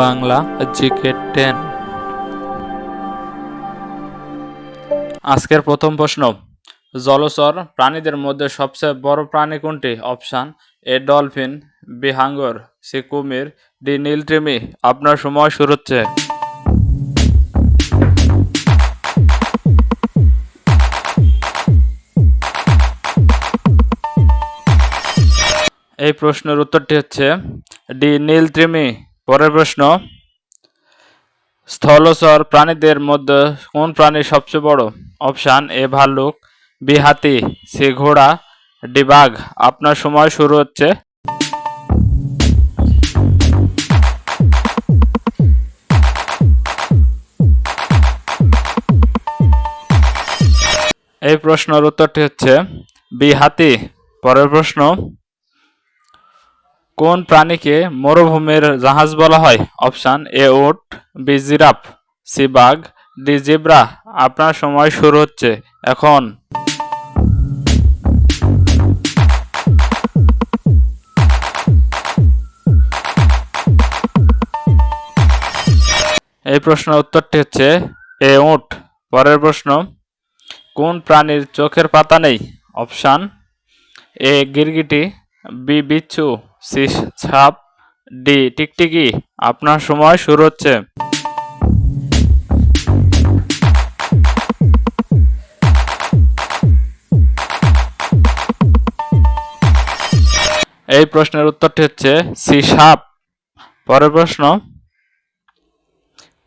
Bangla GK ten. আজকের প্রথম প্রশ্ন, জলচর প্রাণীদের মধ্যে সবচেয়ে বড় প্রাণী কোনটি? অপশান, এ ডলফিন, বি হাঙ্গর, সি কুমির, ডি নীলট্রিমি আপনার সময় শুরু হচ্ছে। এই প্রশ্নের উত্তরটি হচ্ছে, ডি নীলত্রিমি পরের প্রশ্ন স্থলচর প্রাণীদের মধ্যে কোন প্রাণী সবচেয়ে বড়? অপশান, এ ভাল্লুক, বি হাতি, সি ঘোড়া, ডি বাঘ। আপনার সময় শুরু হচ্ছে। এই প্রশ্নের উত্তরটি হচ্ছে বি হাতি। পরের প্রশ্ন কোন প্রাণীকে মরুভূমির জাহাজ বলা হয়? অপশান এ উট, বি জিরাফ, সি বাঘ, ডি জিব্রা। আপনার সময় শুরু হচ্ছে, এখন। এই প্রশ্নের উত্তরটি হচ্ছে এ উট। পরের প্রশ্ন, কোন প্রাণীর চোখের পাতা নেই? অপশান এ গিরগিটি, বি বিচ্ছু। সি সাপ ডি, টিকটিকি, আপনার সময় শুরু হচ্ছে। এই প্রশ্নের উত্তরটি হচ্ছে সি, সাপ। পরের প্রশ্ন,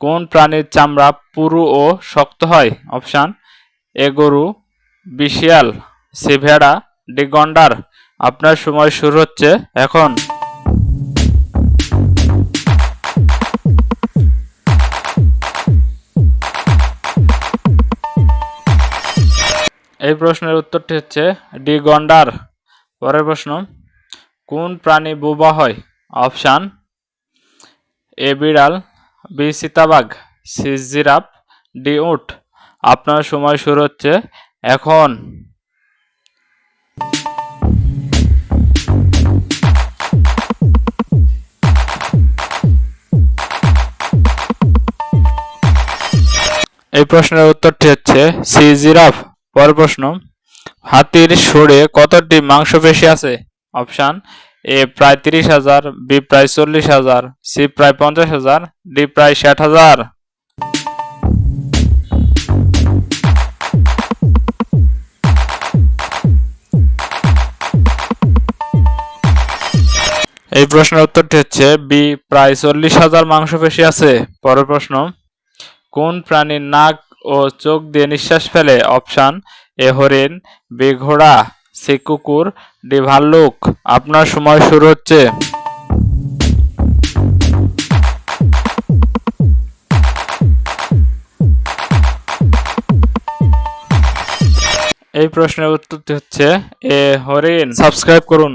কোন প্রাণীর চামড়া পুরু ও শক্ত হয়? অপশান, এ বিশিয়াল সি, ভেড়া, ডি, গন্ডার। আপনার সময় শুরু হচ্ছে, এখন। এই প্রশ্নের উত্তরটি হচ্ছে ডি গন্ডার। পরের প্রশ্ন, কোন প্রাণী বোবা হয়? অপশান, এ বিড়াল, বি চিতাবাঘ সি জিরাফ, ডি উট। আপনার সময় শুরু হচ্ছে, এখন। এই প্রশ্নের উত্তরটি হচ্ছে সি জিরাফ। পরের প্রশ্ন, হাতির সুরে কতটি মাংসপেশি আছে? অপশান, এ প্রায় তিরিশ হাজার, বি প্রায় চল্লিশ হাজার, সি প্রায় পঞ্চাশ হাজার, ডি প্রায় ষাট হাজার। এই প্রশ্নের উত্তরটি হচ্ছে বি প্রায় চল্লিশ হাজার মাংসপেশি আছে। পরের প্রশ্ন কোন প্রাণীর নাক ও চোখ দিয়ে নিঃশ্বাস ফেলে? অপশান এ হরিণ বি ঘোড়া সি কুকুর ডি ভাল্লুক আপনার সময় শুরু হচ্ছে। এই প্রশ্নের উত্তরটি হচ্ছে এ হরিণ সাবস্ক্রাইব করুন।